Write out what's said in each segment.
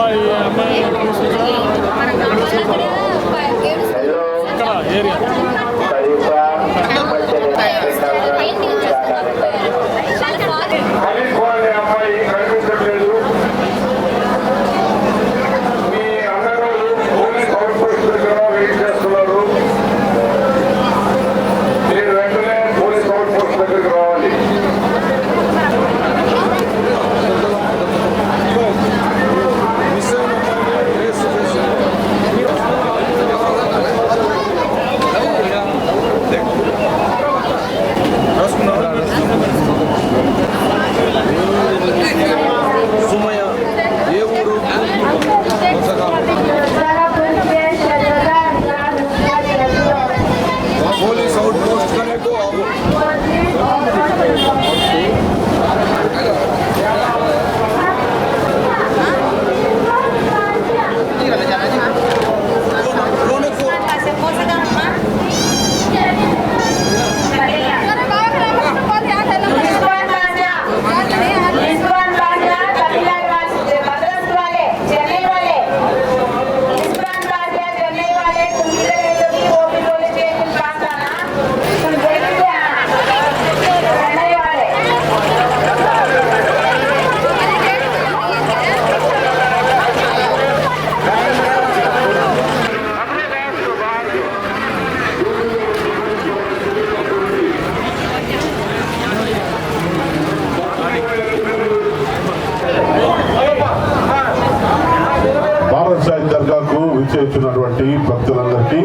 慢一点 విచ్చేస్తున్నటువంటి భక్తులందరికీ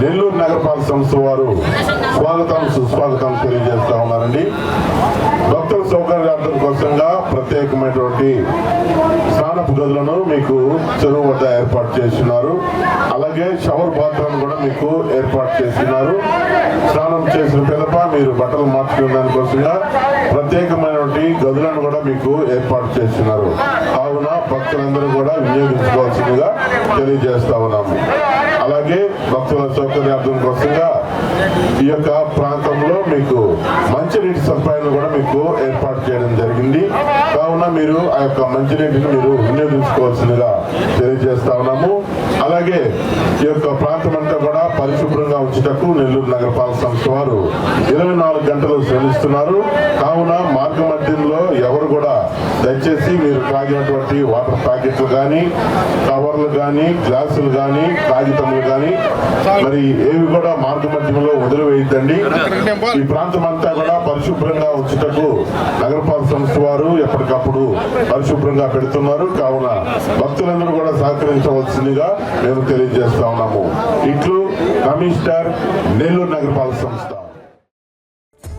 నెల్లూరు నగరపాలక సంస్థ వారు స్వాగతం సుస్వాగతం తెలియజేస్తా ఉన్నారండి. భక్తుల సౌకర్యార్థం కోసంగా ప్రత్యేకమైనటువంటి స్నానపు గదులను మీకు చెరువు వద్ద ఏర్పాటు చేస్తున్నారు. అలాగే షవర్ బాత్రూమ్ కూడా మీకు ఏర్పాటు చేస్తున్నారు. స్నానం చేసిన పిదప మీరు బట్టలు మార్చుకునే దానికోసంగా ప్రత్యేకమైన ప్రత్యేకమైనటువంటి గదులను కూడా మీకు ఏర్పాటు చేస్తున్నారు. కావున భక్తులందరూ కూడా వినియోగించుకోవాల్సిందిగా తెలియజేస్తా ఉన్నాము. అలాగే భక్తుల సౌకర్యార్థం కోసంగా ఈ యొక్క ప్రాంతంలో మీకు మంచినీటి సదుపాయాలు కూడా మీకు ఏర్పాటు చేయడం జరిగింది. కావున మీరు ఆ యొక్క మంచినీటిని మీరు వినియోగించుకోవాల్సిందిగా తెలియజేస్తా ఉన్నాము. అలాగే ఈ యొక్క ప్రాంతం అంతా కూడా పరిశుభ్రంగా ఉంచుటకు నెల్లూరు నగరపాలక సంస్థ వారు ఇరవై నాలుగు గంటలు శ్రమిస్తున్నారు. కావున మార్గ మధ్యంలో ఎవరు కూడా దయచేసి మీరు తాగినటువంటి వాటర్ ప్యాకెట్లు కానీ కవర్లు కానీ గ్లాసులు కానీ కాగితములు కానీ మరి ఏవి కూడా మార్గ మధ్యంలో వదిలివేయద్దండి. ఈ ప్రాంతం అంతా కూడా పరిశుభ్రంగా ఉంచుటకు నగరపాలక సంస్థ వారు ఎప్పటికప్పుడు పరిశుభ్రంగా పెడుతున్నారు. కావున భక్తులందరూ కూడా సహకరించవలసిందిగా మేము తెలియజేస్తా ఉన్నాము. ఇట్లు కమిషనర్ నెల్లూరు నగరపాలక సంస్థ.